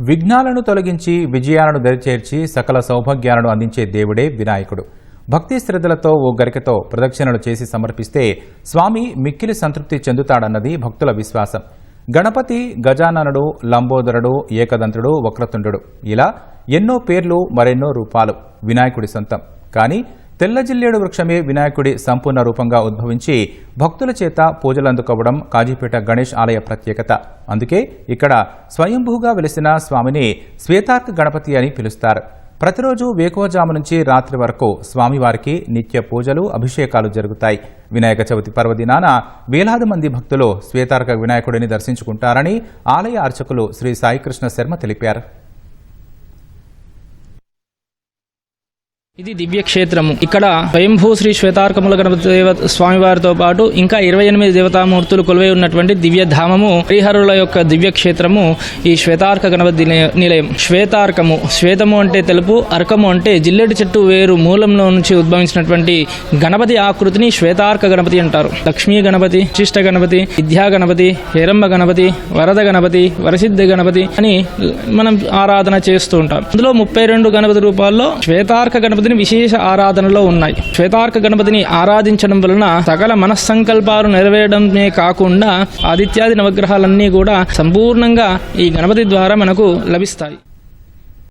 విఘ్నాలను తొలగించి విజయాలను దరిచేర్చి సకల సౌభాగ్యాలను అందించే దేవుడే వినాయకుడు. భక్తి శ్రద్ధలతో ఓ గరికతో ప్రదక్షిణలు చేసి సమర్పిస్తే స్వామి మిక్కిలి సంతృప్తి చెందుతాడన్నది భక్తుల విశ్వాసం. గణపతి గజాననుడు లంబోదరుడు ఏకదంతుడు వక్రతుండు. ఇలా ఎన్నో పేర్లు మరెన్నో రూపాలు వినాయకుడి సొంతం. కానీ తెల్ల జిల్లేడు వృక్షమే వినాయకుడి సంపూర్ణ రూపంగా ఉద్భవించి భక్తుల చేత పూజలు అందుకోవడం కాజీపేట గణేష్ ఆలయ ప్రత్యేకత. అందుకే ఇక్కడ స్వయంభూగా వెలిసిన స్వామిని శ్వేతార్క గణపతి అని పిలుస్తారు. ప్రతిరోజు వేకువజాము నుంచి రాత్రి వరకు స్వామివారికి నిత్య పూజలు అభిషేకాలు జరుగుతాయి. వినాయక చవితి పర్వదినాన వేలాది మంది భక్తులు శ్వేతార్క వినాయకుడిని దర్శించుకుంటారని ఆలయ అర్చకులు శ్రీ సాయికృష్ణ శర్మ తెలిపారు. ఇది దివ్యక్షేత్రము ఇక్కడ స్వయంభూ శ్రీ శ్వేతార్కముల గణపతి దేవ స్వామివారితో పాటు ఇంకా ఇరవై ఎనిమిది దేవతామూర్తులు కొలువై ఉన్నటువంటి దివ్య ధామము శ్రీహరుల యొక్క దివ్య క్షేత్రము ఈ శ్వేతార్క గణపతి నిలయం శ్వేతార్కము. శ్వేతము అంటే తెలుపు అర్కము అంటే జిల్లెడు చెట్టు వేరు మూలంలో నుంచి ఉద్భవించినటువంటి గణపతి ఆకృతిని శ్వేతార్క గణపతి అంటారు. లక్ష్మీ గణపతి శిష్ట గణపతి విద్యా గణపతి హేరంబ గణపతి వరద గణపతి వరసిద్ధి గణపతి అని మనం ఆరాధన చేస్తూ ఉంటాం. అందులో ముప్పై రెండు గణపతి రూపాల్లో శ్వేతార్క గణపతి గణపతిని విశేష ఆరాధనలో ఉన్నాయి. శ్వేతార్క గణపతిని ఆరాధించడం వలన సకల మనస్సంకల్పాలు నెరవేరడమే కాకుండా ఆదిత్యాది నవగ్రహాలన్నీ కూడా సంపూర్ణంగా ఈ గణపతి ద్వారా మనకు లభిస్తాయి.